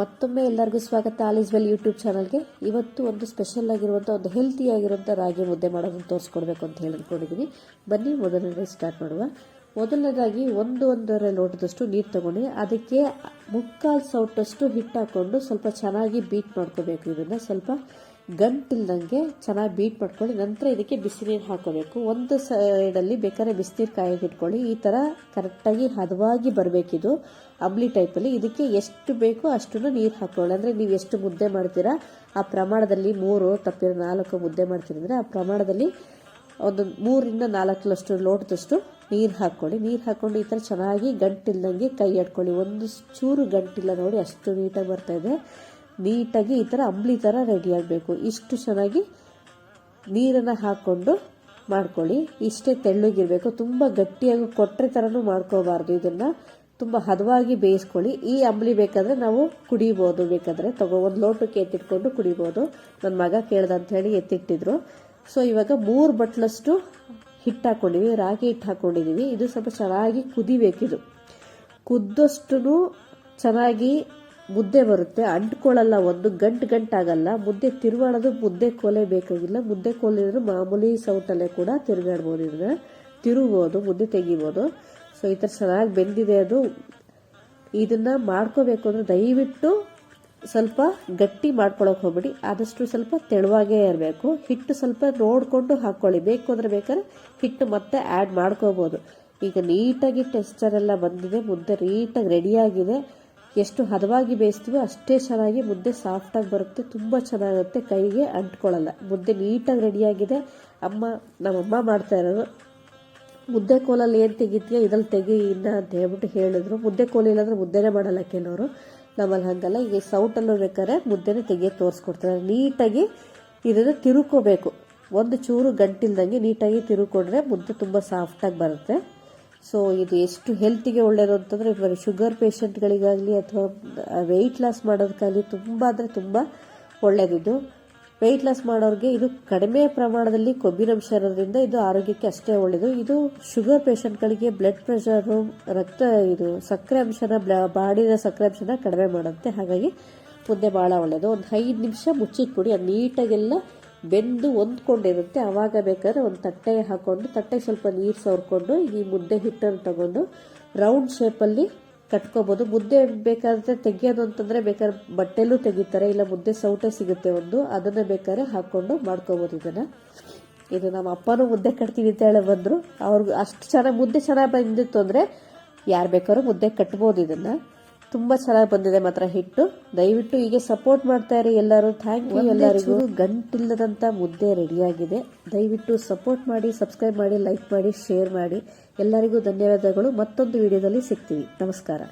ಮತ್ತೊಮ್ಮೆ ಎಲ್ಲರಿಗೂ ಸ್ವಾಗತ. ಆಲಿಸ್ ವೆಲ್ ಯೂಟ್ಯೂಬ್ ಚಾನಲ್ಗೆ ಇವತ್ತು ಒಂದು ಸ್ಪೆಷಲ್ ಆಗಿರುವಂಥ ಒಂದು ಹೆಲ್ತಿಯಾಗಿರುವಂಥ ರಾಗಿ ಮುದ್ದೆ ಮಾಡೋದನ್ನು ತೋರಿಸ್ಕೊಡ್ಬೇಕು ಅಂತ ಹೇಳಿ ಅಂದ್ಕೊಂಡಿದ್ದೀನಿ ಬನ್ನಿ ಮೊದಲನೇ ಸ್ಟಾರ್ಟ್ ಮಾಡುವ. ಮೊದಲನೇದಾಗಿ ಒಂದು ಒಂದೂವರೆ ಲೋಟದಷ್ಟು ನೀರು ತಗೊಂಡು ಅದಕ್ಕೆ ಮುಕ್ಕಾಲು ಸೌಟಷ್ಟು ಹಿಟ್ಟು ಹಾಕ್ಕೊಂಡು ಸ್ವಲ್ಪ ಚೆನ್ನಾಗಿ ಬೀಟ್ ಮಾಡ್ಕೋಬೇಕು. ಇದನ್ನು ಸ್ವಲ್ಪ ಗಂಟಿಲ್ದಂಗೆ ಚೆನ್ನಾಗಿ ಬೀಟ್ ಮಾಡ್ಕೊಳ್ಳಿ. ನಂತರ ಇದಕ್ಕೆ ಬಿಸಿನೀರು ಹಾಕೋಬೇಕು. ಒಂದು ಸೈಡಲ್ಲಿ ಬೇಕಾದ್ರೆ ಬಿಸಿನೀರು ಕಾಯಿಗೆ ಇಟ್ಕೊಳ್ಳಿ. ಈ ಥರ ಕರೆಕ್ಟಾಗಿ ಹದವಾಗಿ ಬರಬೇಕಿದು. ಅಂಬ್ಲಿ ಟೈಪಲ್ಲಿ ಇದಕ್ಕೆ ಎಷ್ಟು ಬೇಕೋ ಅಷ್ಟು ನೀರು ಹಾಕೊಳ್ಳಿ. ಅಂದರೆ ನೀವು ಎಷ್ಟು ಮುದ್ದೆ ಮಾಡ್ತೀರಾ, ಆ ಪ್ರಮಾಣದಲ್ಲಿ ಮೂರು ತಪ್ಪಿರೋ ನಾಲ್ಕು ಮುದ್ದೆ ಮಾಡ್ತೀರಿ ಅಂದರೆ ಆ ಪ್ರಮಾಣದಲ್ಲಿ ಒಂದು ಮೂರಿಂದ ನಾಲ್ಕರಷ್ಟು ಲೋಟದಷ್ಟು ನೀರು ಹಾಕ್ಕೊಳ್ಳಿ ನೀರು ಹಾಕ್ಕೊಂಡು ಈ ಥರ ಚೆನ್ನಾಗಿ ಗಂಟಿಲ್ದಂಗೆ ಕೈ ಆಡ್ಕೊಳ್ಳಿ ಒಂದು ಚೂರು ಗಂಟಿಲ್ಲ ನೋಡಿ ಅಷ್ಟು ನೀಟಾಗಿ ಬರ್ತಾ ಇದೆ. ನೀಟಾಗಿ ಈ ಥರ ಅಂಬ್ಲಿ ಥರ ರೆಡಿ ಆಗಬೇಕು. ಇಷ್ಟು ಚೆನ್ನಾಗಿ ನೀರನ್ನು ಹಾಕ್ಕೊಂಡು ಮಾಡ್ಕೊಳ್ಳಿ. ಇಷ್ಟೇ ತೆಳ್ಳಗಿರಬೇಕು. ತುಂಬ ಗಟ್ಟಿಯಾಗಿ ಕೊಟ್ಟರೆ ಥರನೂ ಮಾಡ್ಕೋಬಾರ್ದು. ಇದನ್ನು ತುಂಬ ಹದವಾಗಿ ಬೇಯಿಸ್ಕೊಳ್ಳಿ. ಈ ಅಂಬ್ಲಿ ಬೇಕಾದರೆ ನಾವು ಕುಡಿಬೋದು. ಬೇಕಾದರೆ ತಗೋ, ಒಂದು ಲೋಟಕ್ಕೆ ಎತ್ತಿಟ್ಕೊಂಡು ಕುಡಿಬೋದು. ನನ್ನ ಮಗ ಕೇಳ್ದ ಅಂತ ಹೇಳಿ ಎತ್ತಿಟ್ಟಿದ್ರು. ಸೊ ಇವಾಗ ಮೂರು ಬಟ್ಲಷ್ಟು ಹಿಟ್ಟು ಹಾಕ್ಕೊಂಡಿವಿ ರಾಗಿ ಹಿಟ್ಟು ಹಾಕ್ಕೊಂಡಿದ್ದೀವಿ ಇದು ಸ್ವಲ್ಪ ಚೆನ್ನಾಗಿ ಕುದಿಬೇಕಿದು. ಕುದ್ದಷ್ಟು ಚೆನ್ನಾಗಿ ಮುದ್ದೆ ಬರುತ್ತೆ. ಅಂಟ್ಕೊಳ್ಳಲ್ಲ, ಒಂದು ಗಂಟು ಗಂಟಾಗಲ್ಲ. ಮುದ್ದೆ ತಿರುಗಾಡೋದು ಮುದ್ದೆ ಕೋಲೆ ಬೇಕಾಗಿಲ್ಲ. ಮುದ್ದೆ ಕೋಲಿದ್ರೆ ಮಾಮೂಲಿ ಸೌಟಲ್ಲೇ ಕೂಡ ತಿರುಗಾಡ್ಬೋದು ಇದನ್ನು. ತಿರುಗ್ಬೋದು, ಮುದ್ದೆ ತೆಗಿಬೋದು. ಸೊ, ಈ ಥರ ಚೆನ್ನಾಗಿ ಬೆಂದಿದೆ ಅದು. ಇದನ್ನು ಮಾಡ್ಕೋಬೇಕು ಅಂದರೆ ದಯವಿಟ್ಟು ಸ್ವಲ್ಪ ಗಟ್ಟಿ ಮಾಡ್ಕೊಳಕ್ಕೆ ಹೋಗ್ಬಿಡಿ. ಆದಷ್ಟು ಸ್ವಲ್ಪ ತೆಳುವಾಗೇ ಇರಬೇಕು. ಹಿಟ್ಟು ಸ್ವಲ್ಪ ನೋಡಿಕೊಂಡು ಹಾಕ್ಕೊಳ್ಳಿ ಬೇಕು ಅಂದರೆ ಬೇಕಾದ್ರೆ ಹಿಟ್ಟು ಮತ್ತೆ ಆ್ಯಡ್ ಮಾಡ್ಕೋಬೋದು. ಈಗ ನೀಟಾಗಿ ಟೆಕ್ಸ್ಚರ್ ಎಲ್ಲ ಬಂದಿದೆ. ಮುದ್ದೆ ನೀಟಾಗಿ ರೆಡಿಯಾಗಿದೆ ಎಷ್ಟು ಹದವಾಗಿ ಬೇಯಿಸ್ತೀವೋ ಅಷ್ಟೇ ಚೆನ್ನಾಗಿ ಮುದ್ದೆ ಸಾಫ್ಟಾಗಿ ಬರುತ್ತೆ. ತುಂಬ ಚೆನ್ನಾಗುತ್ತೆ. ಕೈಗೆ ಅಂಟ್ಕೊಳ್ಳಲ್ಲ. ಮುದ್ದೆ ನೀಟಾಗಿ ರೆಡಿಯಾಗಿದೆ ಅಮ್ಮ, ನಮ್ಮಮ್ಮ ಮಾಡ್ತಾ ಇರೋದು. ಮುದ್ದೆ ಕೋಲಲ್ಲಿ ಏನು ತೆಗಿತೀಯ ಇದ್ರಲ್ಲಿ ತೆಗಿ, ಇನ್ನ ಅಂತ ಹೇಳ್ಬಿಟ್ಟು ಹೇಳಿದ್ರು. ಮುದ್ದೆ ಕೋಲಿಲ್ಲ ಅಂದ್ರೆ ಮುದ್ದೆನೇ ಮಾಡಲ್ಲ ಕೆಲವರು. ನಮ್ಮಲ್ಲಿ ಹಾಗಲ್ಲ ಈಗ ಸೌಟಲ್ಲೂ ಬೇಕಾದ್ರೆ ಮುದ್ದೆನ ತೆಗೆಯೋ ತೋರಿಸ್ಕೊಡ್ತಾರೆ. ನೀಟಾಗಿ ಇದನ್ನು ತಿರುಕೋಬೇಕು. ಒಂದು ಚೂರು ಗಂಟಿಲ್ದಂಗೆ ನೀಟಾಗಿ ತಿರುಕೊಂಡ್ರೆ ಮುದ್ದೆ ತುಂಬ ಸಾಫ್ಟಾಗಿ ಬರುತ್ತೆ. ಸೊ ಇದು ಎಷ್ಟು ಹೆಲ್ತಿಗೆ ಒಳ್ಳೆಯದು ಅಂತಂದರೆ ಬರೀ ಶುಗರ್ ಪೇಷಂಟ್ಗಳಿಗಾಗಲಿ ಅಥವಾ ವೆಯ್ಟ್ ಲಾಸ್ ಮಾಡೋದಕ್ಕಾಗಲಿ ತುಂಬ ಅಂದರೆ ತುಂಬ ಒಳ್ಳೆಯದಿದು ವೆಯ್ಟ್ ಲಾಸ್ ಮಾಡೋರಿಗೆ ಇದು ಕಡಿಮೆ ಪ್ರಮಾಣದಲ್ಲಿ ಕೊಬ್ಬಿನಂಶ ಇರೋದ್ರಿಂದ ಇದು ಆರೋಗ್ಯಕ್ಕೆ ಅಷ್ಟೇ ಒಳ್ಳೆಯದು ಇದು ಶುಗರ್ ಪೇಷಂಟ್ಗಳಿಗೆ ಬ್ಲಡ್ ಪ್ರೆಷರು ರಕ್ತ ಇದು ಸಕ್ಕರೆ ಅಂಶನ ಬಾಡಿನ ಸಕ್ಕರೆ ಅಂಶನ ಕಡಿಮೆ ಮಾಡುತ್ತೆ. ಹಾಗಾಗಿ ಮುದ್ದೆ ಭಾಳ ಒಳ್ಳೆಯದು ಒಂದು ಐದು ನಿಮಿಷ ಮುಚ್ಚಿಟ್ಬಿಡಿ. ಅದು ನೀಟಾಗೆಲ್ಲ ಬೆಂದು ಹೊಂದ್ಕೊಂಡಿರುತ್ತೆ. ಆವಾಗ ಬೇಕಾದ್ರೆ ಒಂದು ತಟ್ಟೆ ಹಾಕ್ಕೊಂಡು ತಟ್ಟೆಗೆ ಸ್ವಲ್ಪ ನೀರು ಸವರ್ಕೊಂಡು, ಈ ಮುದ್ದೆ ಹಿಟ್ಟನ್ನು ತಗೊಂಡು ರೌಂಡ್ ಶೇಪಲ್ಲಿ ಕಟ್ಕೋಬೋದು. ಮುದ್ದೆ ಬೇಕಾದ್ರೆ ತೆಗಿಯೋದು ಅಂತಂದರೆ ಬೇಕಾದ್ರೆ ಬಟ್ಟೆಲೂ ತೆಗಿತಾರೆ, ಇಲ್ಲ ಮುದ್ದೆ ಸೌಟೆ ಸಿಗುತ್ತೆ ಒಂದು, ಅದನ್ನ ಬೇಕಾದ್ರೆ ಹಾಕ್ಕೊಂಡು ಮಾಡ್ಕೋಬೋದು ಇದನ್ನು. ಇದು ನಮ್ಮ ಅಪ್ಪನೂ ಮುದ್ದೆ ಕಟ್ತೀವಿ ಅಂತ ಹೇಳಿ ಬಂದರು. ಅವ್ರಿಗೆ ಅಷ್ಟು ಚೆನ್ನಾಗಿ, ಮುದ್ದೆ ಚೆನ್ನಾಗಿ ಬಂದಿತ್ತು ಅಂದರೆ ಯಾರು ಬೇಕಾದ್ರೂ ಮುದ್ದೆ ಕಟ್ಬೋದು ಇದನ್ನು. ತುಂಬ ಚೆನ್ನಾಗಿ ಬಂದಿದೆ ಮಾತ್ರ ಹಿಟ್ಟು. ದಯವಿಟ್ಟು ಹೀಗೆ ಸಪೋರ್ಟ್ ಮಾಡ್ತಾ ಇರಿ ಎಲ್ಲರೂ. ಥ್ಯಾಂಕ್ ಯು ಎಲ್ಲರಿಗೂ. ಗಂಟಿಲ್ಲದಂತ ಮುದ್ದೆ ರೆಡಿಯಾಗಿದೆ ದಯವಿಟ್ಟು ಸಪೋರ್ಟ್ ಮಾಡಿ ಸಬ್ಸ್ಕ್ರೈಬ್ ಮಾಡಿ ಲೈಕ್ ಮಾಡಿ ಶೇರ್ ಮಾಡಿ. ಎಲ್ಲರಿಗೂ ಧನ್ಯವಾದಗಳು. ಮತ್ತೊಂದು ವಿಡಿಯೋದಲ್ಲಿ ಸಿಗ್ತೀವಿ. ನಮಸ್ಕಾರ.